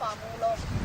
Vào!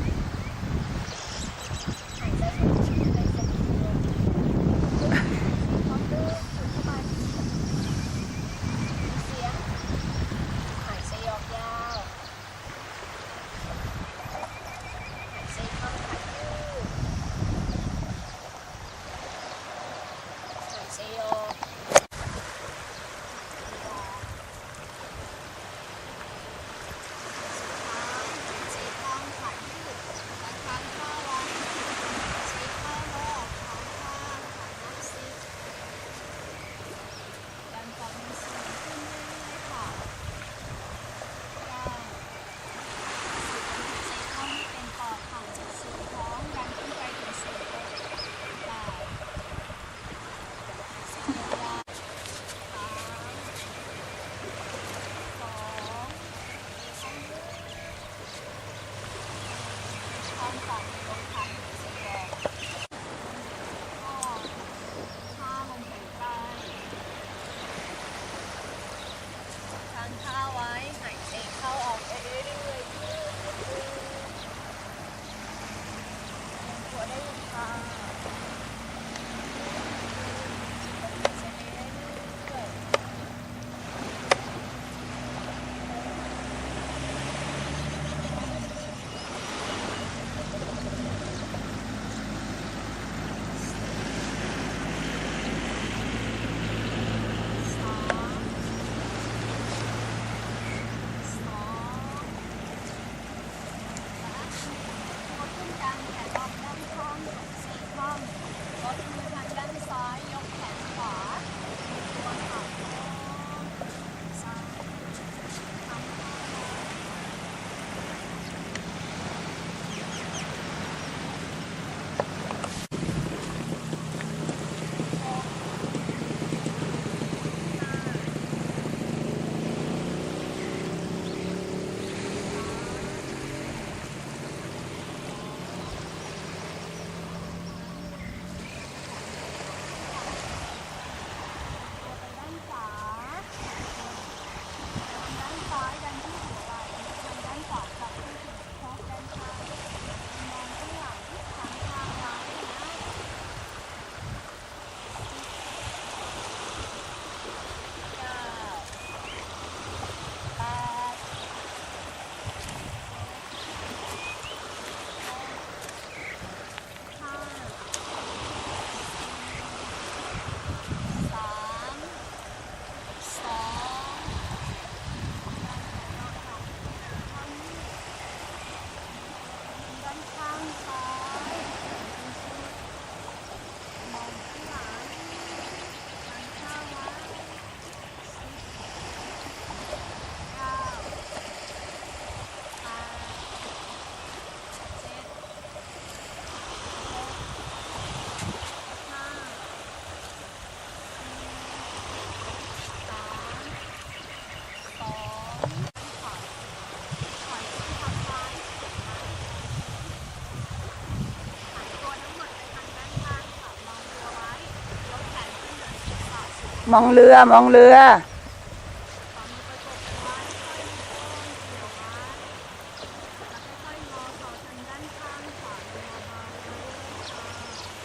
มองเรือมองเรือ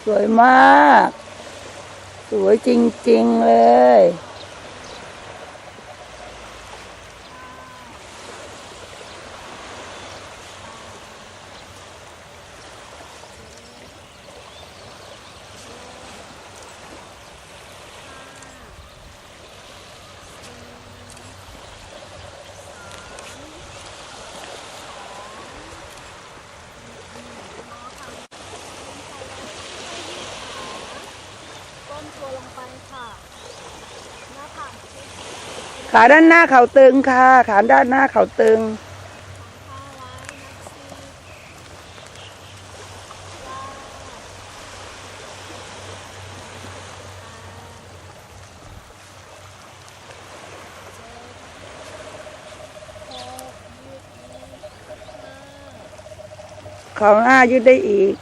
สวยมาก สวยจริง ๆ เลย ขาด้านหน้าเข่าตึงค่ะ ขาด้านหน้าเข่าตึงเของหน้ายืดได้อีก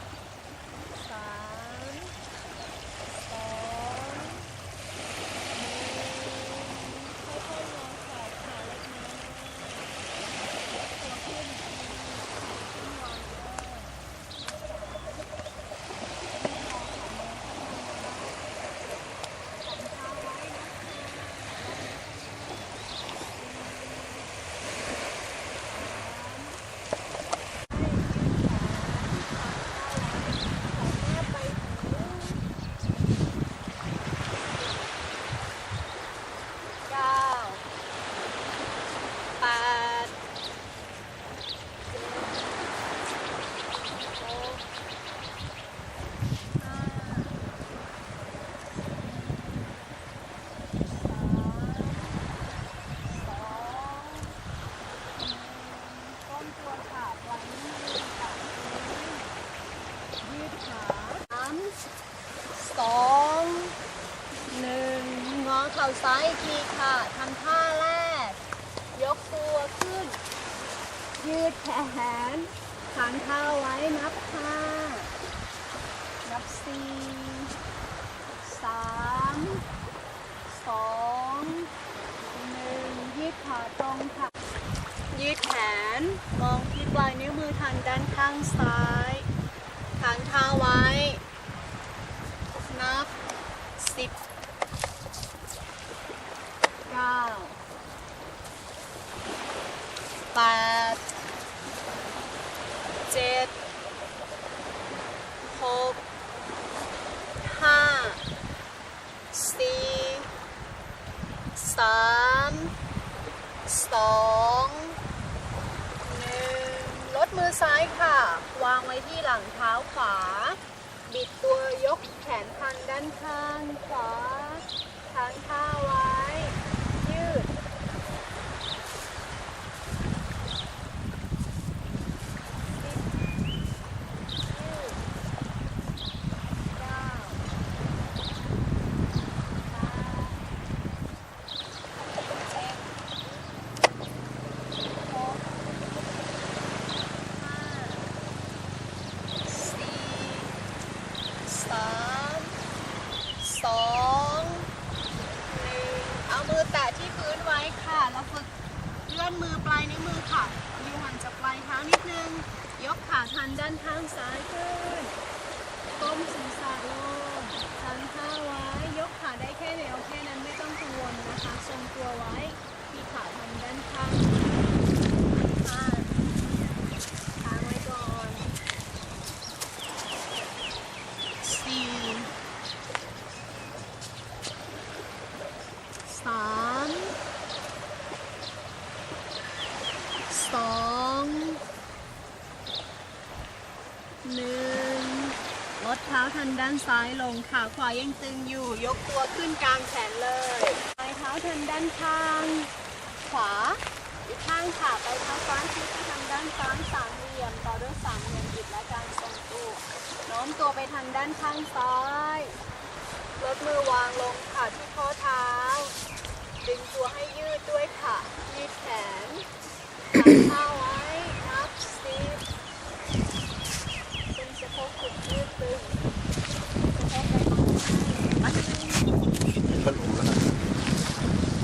ยืดแขนทานเท้าไว้นับห้านับสี่สามสองหนึ่งยืดขาตรงค่ะ ยืดแขนมองที่ปลายนิ้วมือทางด้านข้างซ้ายทางเท้าไว้ นับสิบเก้าแปดเจ็ดหกห้าสี่สามสองหนึ่งลดมือซ้ายค่ะ วางไว้ที่หลังเท้า ขวา บิดตัวยกแขนทางด้านข้างขวาทางท้าวาด สามสองหนึ่งเอามือแตะที่พื้นไว้ค่ะ แล้วฝึกเลื่อ นมือปลายนิ้วมือค่ะอยู่ห่างจากปลายเท้านิดนึง ยกขาทันด้านข้างซ้ายขึ้น ก้มศีรษะลงทันท่าไว้ ยกขาได้แค่ไหนโอาแค่นั้นไม่ต้องกังวลนะคะ ทรงตัวไว้ ที่ขาทันด้านข้างห้าค้างไว้ก่อน สี่สามสองหนึ่งล ด้านซ้ายลงขาขวายังตึงอยู่ ยกตัวขึ้นกลางแขนเลยปลายเท้าทันด้านข้าง ขวาอีกข้างขาไปเท้าซ้ายชิดไปทางด้านซ้ายสามเหลี่ยมต่อด้วยสามเหลี่ยมหยิบและการทรงตัวโน้มตัวไปทางด้านข้างซ้ายลดมือวางลงค่ะที่ข้อเท้า ดึงตัวให้ยืดด้วยค่ะยืดแขนขาเท้าไว้นับสิบเป็นสะโพกขุดยืดตึงสะโพกไปข้าง หน้า พัดลมแล้วครับ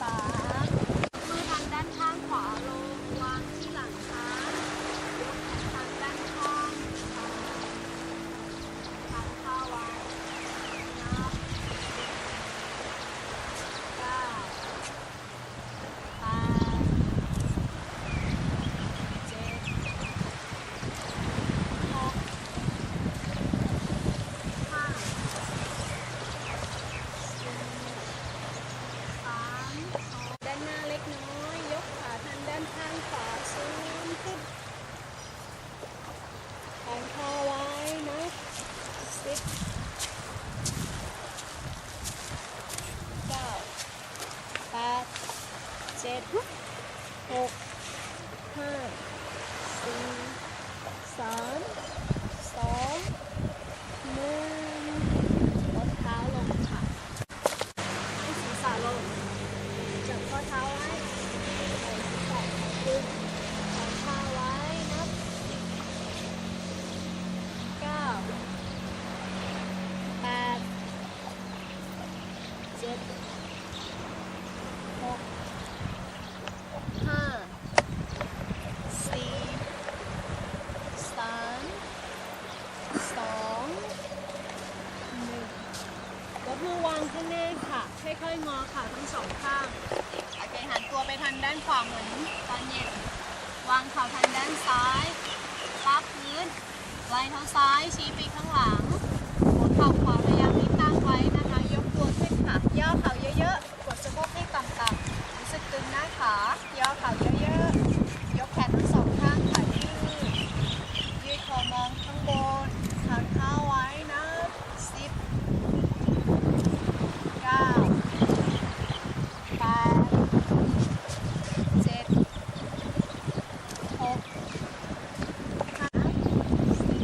สามมือทางด้านข้างขวาลงวางที่หลังเท้ายกแขนทางด้านข้างซ้ายทางเท้าไว้นับเก้าแปดเจ็ดหกห้าสี่ สามสองด้านหน้าเล็กน้อย ยกขาทางด้านข้างขวาสูงขึ้นแขนคอไว้นะสิบเก้าแปดเจ็ ดหกห้าสี่สามสองหนึ่งลดเท้าลงค่ะให้ศีรษะลงจับข้อเท้าไว้เอาศีรษะขึ้นจับเท้าไว้นับเก้าแปดเจ็ดหกห้าสี่สามสองหนึ่ง ยกมือวางข้างหน้าค่ะ ค่อยๆ งอขาทั้งสองข้าง โอเค หันตัวไปทางด้านขวาเหมือนตอนเย็น วางขานซ้ายลากพื้นไหล่เท้าซ้ายชี้ไปข้างหลังหัวเข่าขวาพยายามนิ่งตั้งไว้นะคะ ยกตัวขึ้นค่ะ ย่อเข่าเยอะๆ กดสะโพกให้ต่ำๆรู้สึกตึงหน้าขา ย่อเข่าเยอะๆ ยกแขนทั้งสองข้างค่ะยืด ยืดคอมองข้างบนทางเท้าไว้นะสิบเก้าแปดเจ็ดหกห้าสี่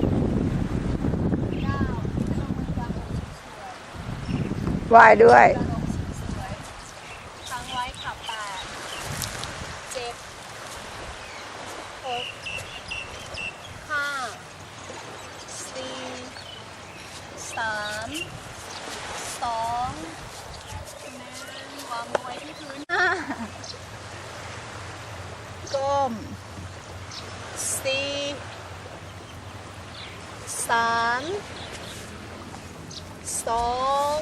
เก้าลงมือกลางอกสวย ไหว้ด้วยครั้งไว้ขับแปดเจ็ดหกห้าสี่สามสองหนึ่งวางไว้ที่พื้นห้าก้มสี่สามสอง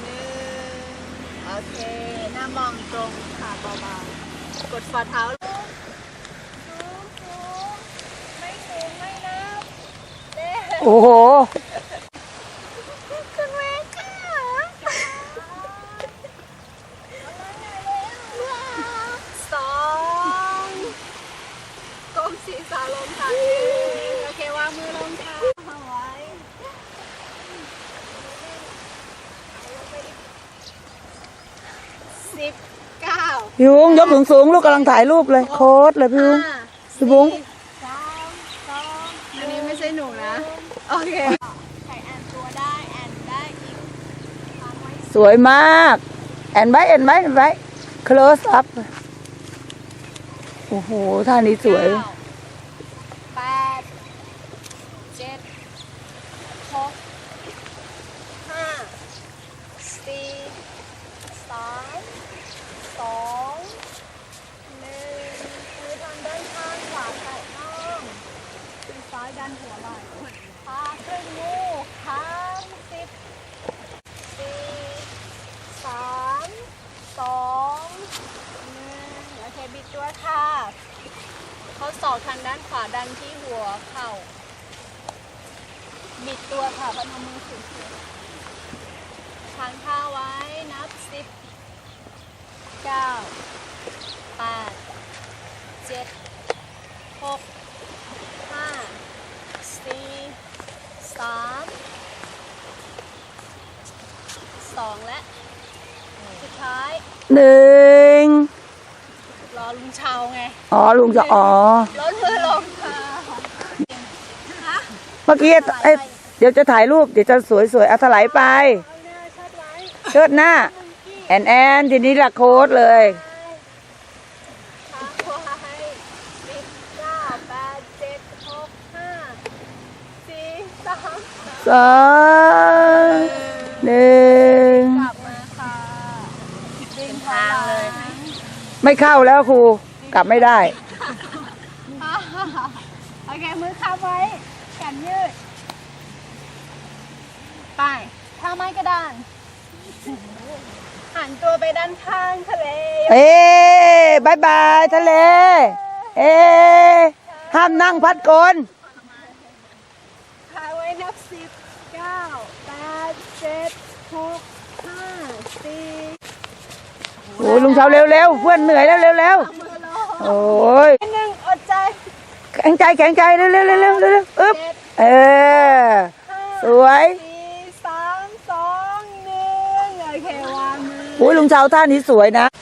หนึ่ง โอเค หน้ามองตรงขาเบาๆ กดฝ่าเท้าลงสูงสูงไม่สูงไม่นับเด้โอ้โห คุณแม่ค่ะสองก้มศีรษะลงค่ะโอเควางมือลงค่ะเอาไว้สิบเก้า พี่บุ้งยกสูงสูงๆลูกกำลังถ่ายรูปเลยโค้ดเลยพี่บุ้งห้าพี่บุ้งสี่สามสองอันนี้ไม่ใช่หนูนะ โอเคใครอ่านตัวได้อ่านได้อีกวางไว้สวยมากแอนไว้แอนไว้แอนไว้ close up โอ้โหท่านี้สวย เก้าแปดเจ็ดหกห้าสี่สามสองหนึ่งมือทางด้านข้างขวาแตะน่องมือซ้ายดันหัวไหล่ขาขึ้นงูค้างสิบสี่สามสองหนึ่งโอเคบิดตัวค่ะ เขาศ อกทางด้านขวาดันที่หัวเข่า บิดตัวค่ะพนมมือสูงๆทางเท้าไว้นับสิบเก้าแปดเจ็ดหกห้าสี่สามสองและ สุดท้ายหนึ่ง ลุงเชาไง อ๋อลุงจะอ๋อลดมือลงค่ะฮะเมื่อกี้เอ้ยเดี๋ยวจะถ่ายรูป เดี๋ยวจะสวยๆเอาถลายไปเอาหน้าชัดไว้เชิดหน้า แอนแอนทีนี้ละโค้ดเลยค้างไว้สิ ไม่เข้าแล้วครูกลับไม่ได้ โอเค มือค้ำไว้แขนยืด ไปท่าไม้กระดานหันตัวไปด้านข้างทะเล เอ้บายบายทะเล เอ้ห้ามนั่งพัดกลพาไว้นับสิบเก้าแปดเจ็ดหกห้าสี่ โอ้ยลุงเช้าเร็วๆเพื่อนเหนื่อยแล้วเร็วมือลงๆโอ้ยหนึ่งอดใจแข็งใจแข็งใจเร็วๆเร็วๆเร็วๆเร็วๆอึ๊บเจ็ดเออห้าสวยสี่สามสองหนึ่งโอเควางมือโอ้ยลุงเช้าท่านี้สวยนะเ